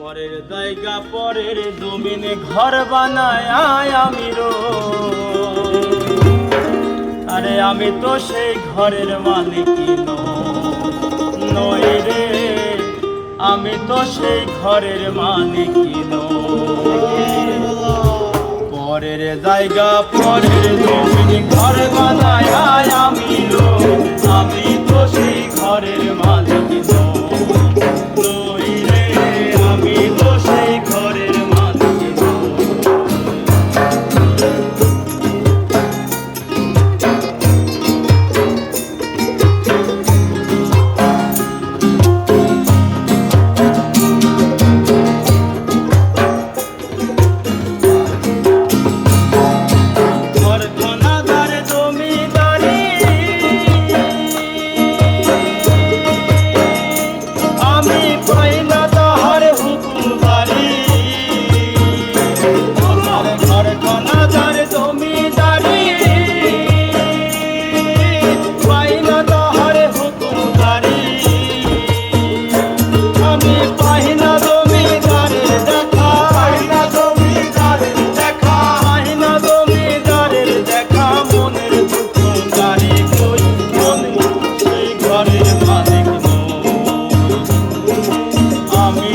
পরের জায়গা, পরের জমিনে ঘর বানায় আমি রো। আরে আমি তো সেই ঘরের মালিক নই। রে, আমি তো সেই ঘরের মালিক পরের জায়গা, পরের জমিনে ঘর বানায় আমি রো। আমি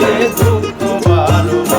কাঁদে দুঃখ ভালো